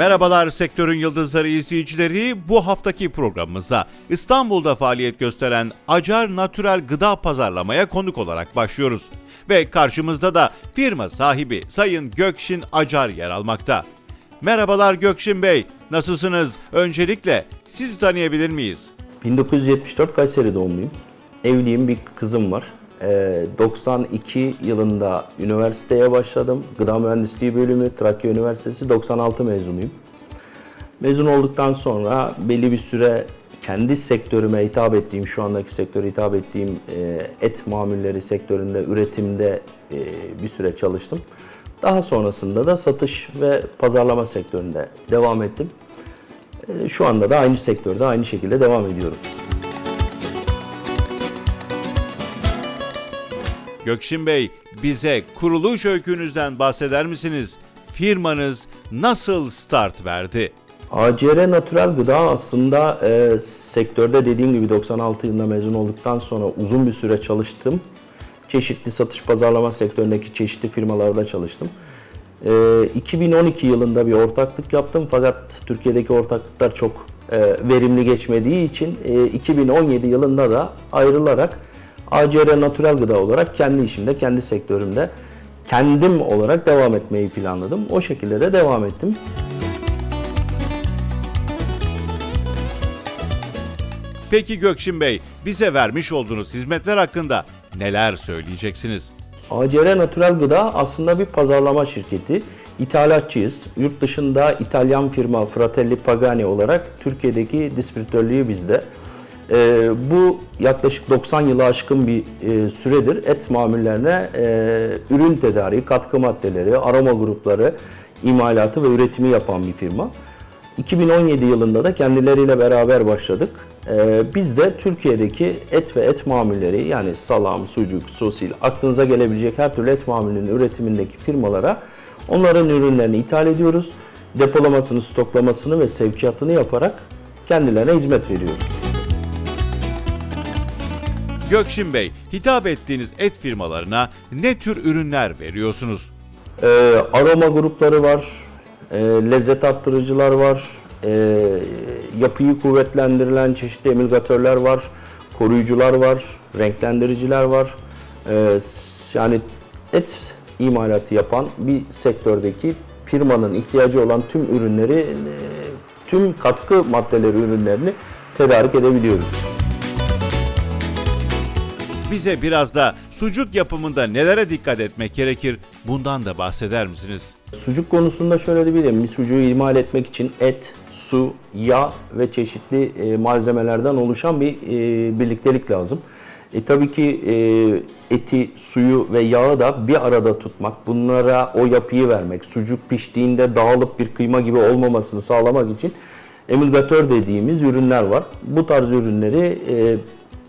Merhabalar sektörün yıldızları izleyicileri. Bu haftaki programımıza İstanbul'da faaliyet gösteren Acar Natürel Gıda Pazarlamaya konuk olarak başlıyoruz. Ve karşımızda da firma sahibi Sayın Gökşin Acar yer almakta. Merhabalar Gökşin Bey, nasılsınız? Öncelikle sizi tanıyabilir miyiz? 1974 Kayseri doğumluyum. Evliyim, bir kızım var. Ee, 92 yılında üniversiteye başladım. Gıda Mühendisliği bölümü, Trakya Üniversitesi 96 mezunuyum. Mezun olduktan sonra belli bir süre kendi sektörüme hitap ettiğim, şu andaki sektöre hitap ettiğim e, et mamulleri sektöründe, üretimde e, bir süre çalıştım. Daha sonrasında da satış ve pazarlama sektöründe devam ettim. E, Şu anda da aynı sektörde aynı şekilde devam ediyorum. Gökşin Bey, bize kuruluş öykünüzden bahseder misiniz? Firmanız nasıl start verdi? ACR Natural Gıda aslında e, sektörde dediğim gibi 96 yılında mezun olduktan sonra uzun bir süre çalıştım. Çeşitli satış pazarlama sektöründeki çeşitli firmalarda çalıştım. E, 2012 yılında bir ortaklık yaptım fakat Türkiye'deki ortaklıklar çok e, verimli geçmediği için e, 2017 yılında da ayrılarak ACR Natural Gıda olarak kendi işimde, kendi sektörümde kendim olarak devam etmeyi planladım. O şekilde de devam ettim. Peki Gökşin Bey, bize vermiş olduğunuz hizmetler hakkında neler söyleyeceksiniz? ACR Natural Gıda aslında bir pazarlama şirketi. İthalatçıyız. Yurt dışında İtalyan firma Fratelli Pagani olarak Türkiye'deki distribütörlüğü bizde. Ee, bu yaklaşık 90 yılı aşkın bir e, süredir et mamullerine e, ürün tedariği, katkı maddeleri, aroma grupları, imalatı ve üretimi yapan bir firma. 2017 yılında da kendileriyle beraber başladık. Ee, biz de Türkiye'deki et ve et mamulleri yani salam, sucuk, sosil, aklınıza gelebilecek her türlü et mamulünün üretimindeki firmalara onların ürünlerini ithal ediyoruz. Depolamasını, stoklamasını ve sevkiyatını yaparak kendilerine hizmet veriyoruz. Gökşin Bey, hitap ettiğiniz et firmalarına ne tür ürünler veriyorsunuz? Ee, aroma grupları var, e, lezzet arttırıcılar var, e, yapıyı kuvvetlendirilen çeşitli emülgatörler var, koruyucular var, renklendiriciler var. E, yani et imalatı yapan bir sektördeki firmanın ihtiyacı olan tüm ürünleri, e, tüm katkı maddeleri ürünlerini tedarik edebiliyoruz. Bize biraz da sucuk yapımında nelere dikkat etmek gerekir? Bundan da bahseder misiniz? Sucuk konusunda şöyle diyebilirim. Bir sucuğu imal etmek için et, su, yağ ve çeşitli e, malzemelerden oluşan bir e, birliktelik lazım. E, tabii ki e, eti, suyu ve yağı da bir arada tutmak, bunlara o yapıyı vermek, sucuk piştiğinde dağılıp bir kıyma gibi olmamasını sağlamak için emülgatör dediğimiz ürünler var. Bu tarz ürünleri e,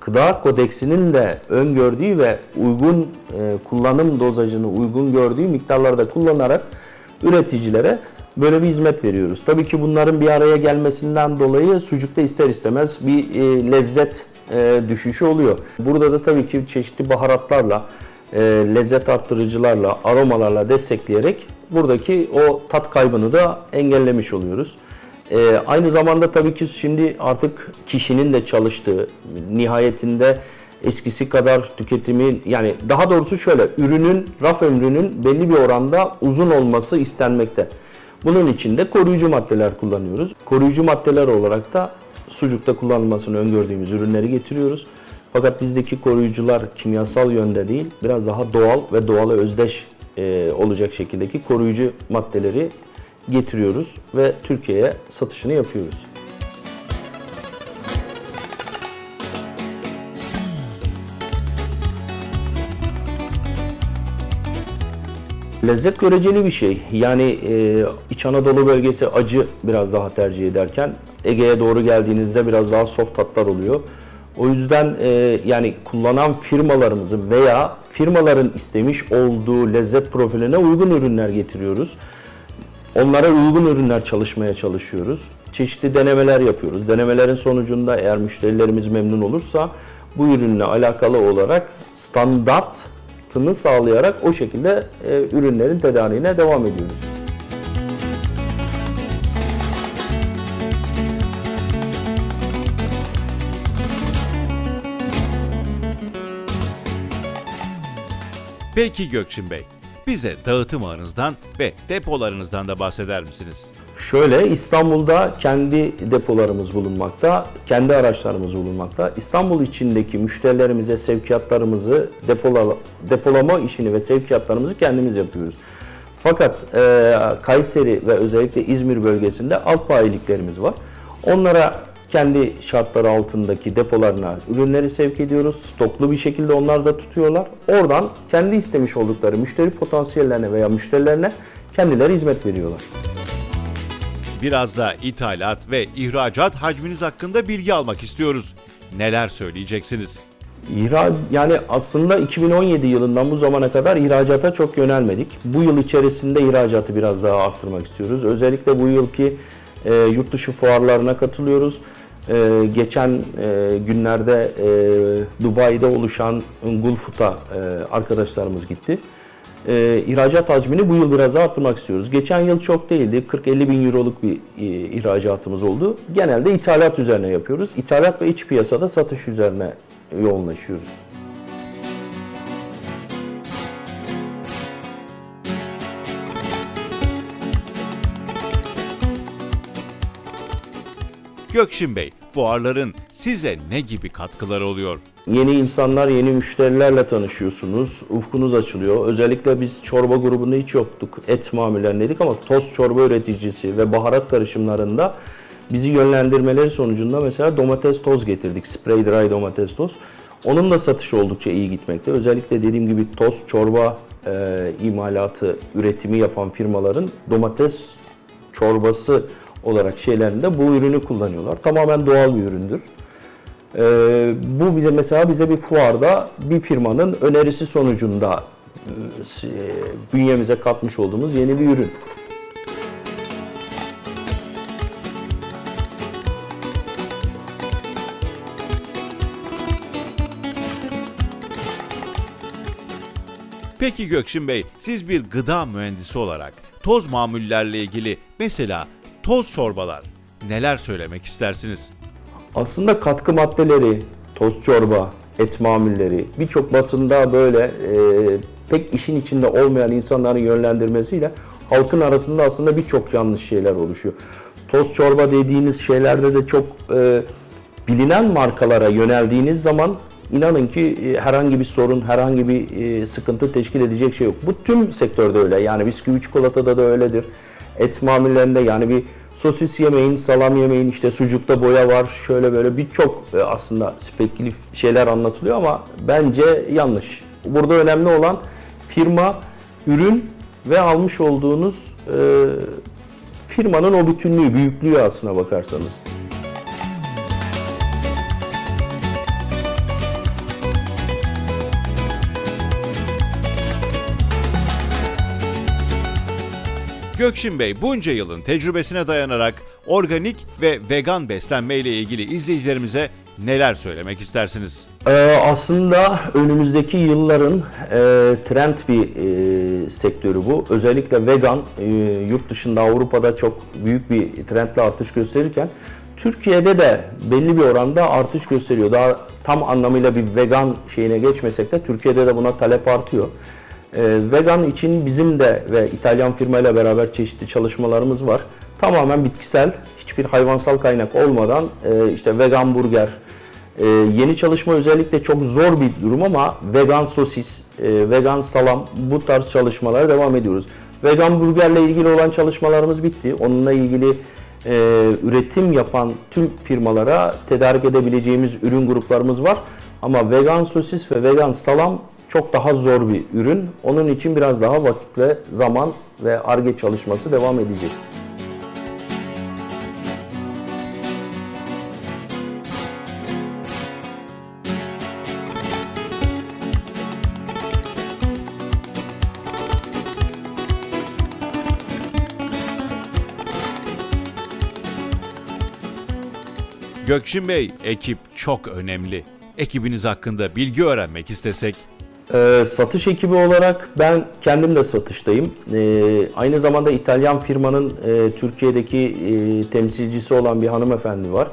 Gıda Kodeksinin de öngördüğü ve uygun e, kullanım dozajını uygun gördüğü miktarlarda kullanarak üreticilere böyle bir hizmet veriyoruz. Tabii ki bunların bir araya gelmesinden dolayı sucukta ister istemez bir e, lezzet e, düşüşü oluyor. Burada da tabii ki çeşitli baharatlarla, e, lezzet arttırıcılarla, aromalarla destekleyerek buradaki o tat kaybını da engellemiş oluyoruz. Ee, aynı zamanda tabii ki şimdi artık kişinin de çalıştığı, nihayetinde eskisi kadar tüketimi yani daha doğrusu şöyle ürünün, raf ömrünün belli bir oranda uzun olması istenmekte. Bunun için de koruyucu maddeler kullanıyoruz. Koruyucu maddeler olarak da sucukta kullanılmasını öngördüğümüz ürünleri getiriyoruz. Fakat bizdeki koruyucular kimyasal yönde değil, biraz daha doğal ve doğala özdeş e, olacak şekildeki koruyucu maddeleri getiriyoruz ve Türkiye'ye satışını yapıyoruz. Lezzet göreceli bir şey. Yani e, İç Anadolu bölgesi acı biraz daha tercih ederken Ege'ye doğru geldiğinizde biraz daha soft tatlar oluyor. O yüzden e, yani kullanan firmalarımızın veya firmaların istemiş olduğu lezzet profiline uygun ürünler getiriyoruz. Onlara uygun ürünler çalışmaya çalışıyoruz. Çeşitli denemeler yapıyoruz. Denemelerin sonucunda eğer müşterilerimiz memnun olursa bu ürünle alakalı olarak standartını sağlayarak o şekilde e, ürünlerin tedariğine devam ediyoruz. Peki Gökçin Bey, bize dağıtım ağınızdan ve depolarınızdan da bahseder misiniz? Şöyle İstanbul'da kendi depolarımız bulunmakta, kendi araçlarımız bulunmakta. İstanbul içindeki müşterilerimize sevkiyatlarımızı depola, depolama işini ve sevkiyatlarımızı kendimiz yapıyoruz. Fakat e, Kayseri ve özellikle İzmir bölgesinde alt bayiliklerimiz var. Onlara kendi şartları altındaki depolarına ürünleri sevk ediyoruz. Stoklu bir şekilde onlar da tutuyorlar. Oradan kendi istemiş oldukları müşteri potansiyellerine veya müşterilerine kendileri hizmet veriyorlar. Biraz da ithalat ve ihracat hacminiz hakkında bilgi almak istiyoruz. Neler söyleyeceksiniz? İhra yani aslında 2017 yılından bu zamana kadar ihracata çok yönelmedik. Bu yıl içerisinde ihracatı biraz daha arttırmak istiyoruz. Özellikle bu yılki e, yurt dışı fuarlarına katılıyoruz. E, geçen e, günlerde e, Dubai'de oluşan Gulfut'a e, arkadaşlarımız gitti. E, ihracat hacmini bu yıl biraz arttırmak istiyoruz. Geçen yıl çok değildi. 40-50 bin euroluk bir e, ihracatımız oldu. Genelde ithalat üzerine yapıyoruz. İthalat ve iç piyasada satış üzerine yoğunlaşıyoruz. Gökşin Bey, fuarların size ne gibi katkıları oluyor? Yeni insanlar, yeni müşterilerle tanışıyorsunuz. Ufkunuz açılıyor. Özellikle biz çorba grubunda hiç yoktuk. Et mamullerindeydik ama toz çorba üreticisi ve baharat karışımlarında bizi yönlendirmeleri sonucunda mesela domates toz getirdik. Spray dry domates toz. Onun da satışı oldukça iyi gitmekte. Özellikle dediğim gibi toz çorba e, imalatı, üretimi yapan firmaların domates çorbası olarak şeylerinde bu ürünü kullanıyorlar. Tamamen doğal bir üründür. Ee, bu bize mesela bize bir fuarda bir firmanın önerisi sonucunda e, bünyemize katmış olduğumuz yeni bir ürün. Peki Gökşin Bey, siz bir gıda mühendisi olarak toz mamullerle ilgili mesela toz çorbalar neler söylemek istersiniz? Aslında katkı maddeleri, toz çorba, et mamulleri birçok basında böyle e, pek işin içinde olmayan insanların yönlendirmesiyle halkın arasında aslında birçok yanlış şeyler oluşuyor. Toz çorba dediğiniz şeylerde de çok e, bilinen markalara yöneldiğiniz zaman inanın ki e, herhangi bir sorun, herhangi bir e, sıkıntı teşkil edecek şey yok. Bu tüm sektörde öyle. Yani bisküvi çikolatada da öyledir. Et mamullerinde yani bir sosis yemeyin, salam yemeyin, işte sucukta boya var, şöyle böyle birçok e, aslında spekülatif şeyler anlatılıyor ama bence yanlış. Burada önemli olan firma, ürün ve almış olduğunuz e, firmanın o bütünlüğü, büyüklüğü aslına bakarsanız. Gökşin Bey bunca yılın tecrübesine dayanarak organik ve vegan beslenme ile ilgili izleyicilerimize neler söylemek istersiniz? Ee, aslında önümüzdeki yılların e, trend bir e, sektörü bu. Özellikle vegan e, yurt dışında Avrupa'da çok büyük bir trendle artış gösterirken Türkiye'de de belli bir oranda artış gösteriyor. Daha tam anlamıyla bir vegan şeyine geçmesek de Türkiye'de de buna talep artıyor. E, vegan için bizim de ve İtalyan firmayla beraber çeşitli çalışmalarımız var. Tamamen bitkisel, hiçbir hayvansal kaynak olmadan e, işte vegan burger, ee, yeni çalışma özellikle çok zor bir durum ama vegan sosis, e, vegan salam bu tarz çalışmalara devam ediyoruz. Vegan burgerle ilgili olan çalışmalarımız bitti. Onunla ilgili e, üretim yapan tüm firmalara tedarik edebileceğimiz ürün gruplarımız var. Ama vegan sosis ve vegan salam çok daha zor bir ürün. Onun için biraz daha vakit ve zaman ve ARGE çalışması devam edecek. Gökşin Bey, ekip çok önemli. Ekibiniz hakkında bilgi öğrenmek istesek Ee, satış ekibi olarak ben kendim de satıştayım. Ee, aynı zamanda İtalyan firmanın e, Türkiye'deki e, temsilcisi olan bir hanımefendi var.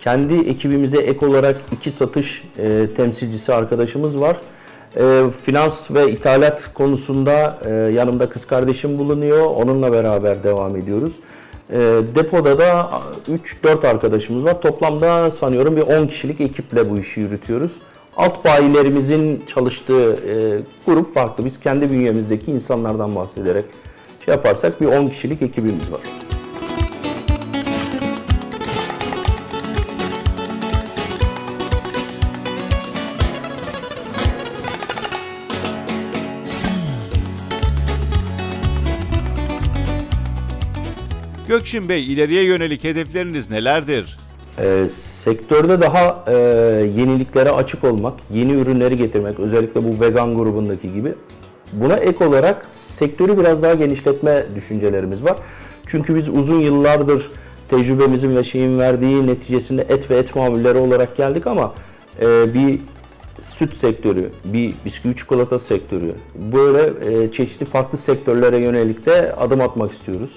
Kendi ekibimize ek olarak iki satış e, temsilcisi arkadaşımız var. E, finans ve ithalat konusunda e, yanımda kız kardeşim bulunuyor. Onunla beraber devam ediyoruz. E, depoda da 3-4 arkadaşımız var. Toplamda sanıyorum bir 10 kişilik ekiple bu işi yürütüyoruz. Alt bayilerimizin çalıştığı e, grup farklı. Biz kendi bünyemizdeki insanlardan bahsederek şey yaparsak bir 10 kişilik ekibimiz var. Gökşin Bey ileriye yönelik hedefleriniz nelerdir? Ee, sektörde daha e, yeniliklere açık olmak, yeni ürünleri getirmek, özellikle bu vegan grubundaki gibi. Buna ek olarak sektörü biraz daha genişletme düşüncelerimiz var. Çünkü biz uzun yıllardır tecrübemizin ve şeyin verdiği neticesinde et ve et mamulleri olarak geldik ama e, bir süt sektörü, bir bisküvi çikolata sektörü, böyle e, çeşitli farklı sektörlere yönelik de adım atmak istiyoruz.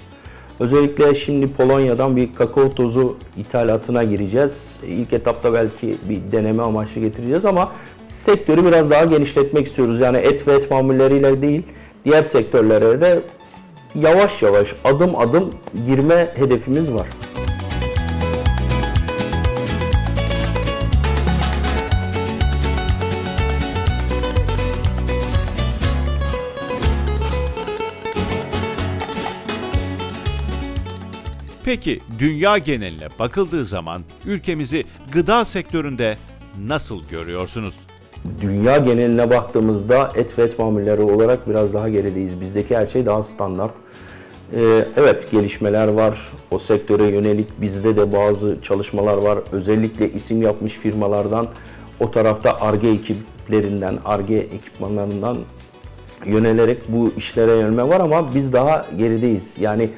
Özellikle şimdi Polonya'dan bir kakao tozu ithalatına gireceğiz. İlk etapta belki bir deneme amaçlı getireceğiz ama sektörü biraz daha genişletmek istiyoruz. Yani et ve et mamulleriyle değil, diğer sektörlere de yavaş yavaş, adım adım girme hedefimiz var. Peki dünya geneline bakıldığı zaman ülkemizi gıda sektöründe nasıl görüyorsunuz? Dünya geneline baktığımızda et ve et mamulleri olarak biraz daha gerideyiz. Bizdeki her şey daha standart. Ee, evet gelişmeler var. O sektöre yönelik bizde de bazı çalışmalar var. Özellikle isim yapmış firmalardan o tarafta ARGE ekiplerinden, ARGE ekipmanlarından yönelerek bu işlere yönelme var ama biz daha gerideyiz. Yani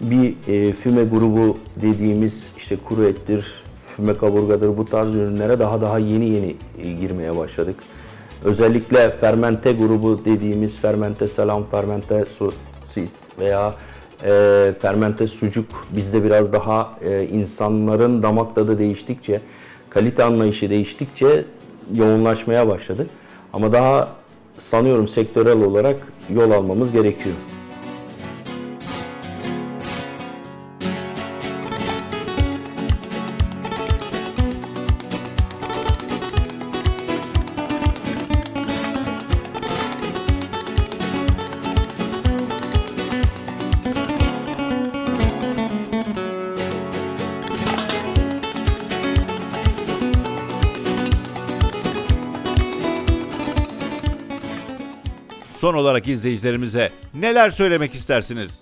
bir e, füme grubu dediğimiz işte kuru ettir, füme kaburgadır bu tarz ürünlere daha daha yeni yeni e, girmeye başladık. Özellikle fermente grubu dediğimiz fermente salam, fermente sosis veya e, fermente sucuk bizde biraz daha e, insanların damak tadı değiştikçe, kalite anlayışı değiştikçe yoğunlaşmaya başladı. Ama daha sanıyorum sektörel olarak yol almamız gerekiyor. Son olarak izleyicilerimize neler söylemek istersiniz?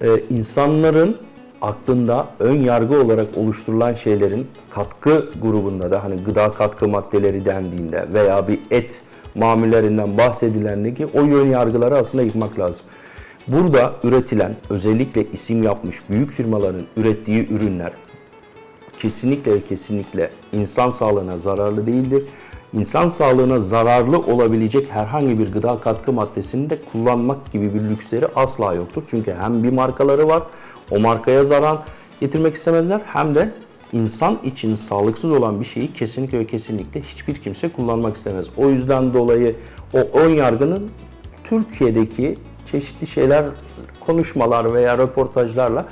Ee, insanların aklında ön yargı olarak oluşturulan şeylerin katkı grubunda da hani gıda katkı maddeleri dendiğinde veya bir et mamullerinden bahsedilendeki o yön yargıları aslında yıkmak lazım. Burada üretilen özellikle isim yapmış büyük firmaların ürettiği ürünler kesinlikle kesinlikle insan sağlığına zararlı değildir. İnsan sağlığına zararlı olabilecek herhangi bir gıda katkı maddesini de kullanmak gibi bir lüksleri asla yoktur. Çünkü hem bir markaları var, o markaya zarar getirmek istemezler hem de insan için sağlıksız olan bir şeyi kesinlikle ve kesinlikle hiçbir kimse kullanmak istemez. O yüzden dolayı o ön yargının Türkiye'deki çeşitli şeyler, konuşmalar veya röportajlarla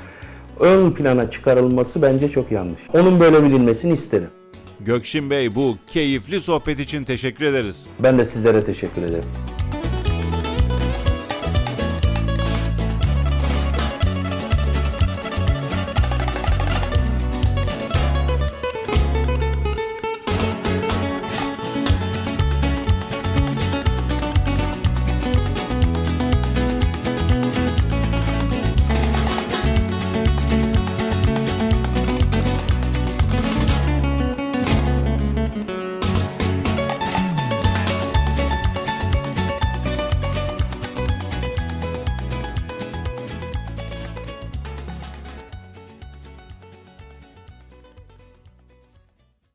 ön plana çıkarılması bence çok yanlış. Onun böyle bilinmesini isterim. Gökşin Bey bu keyifli sohbet için teşekkür ederiz. Ben de sizlere teşekkür ederim.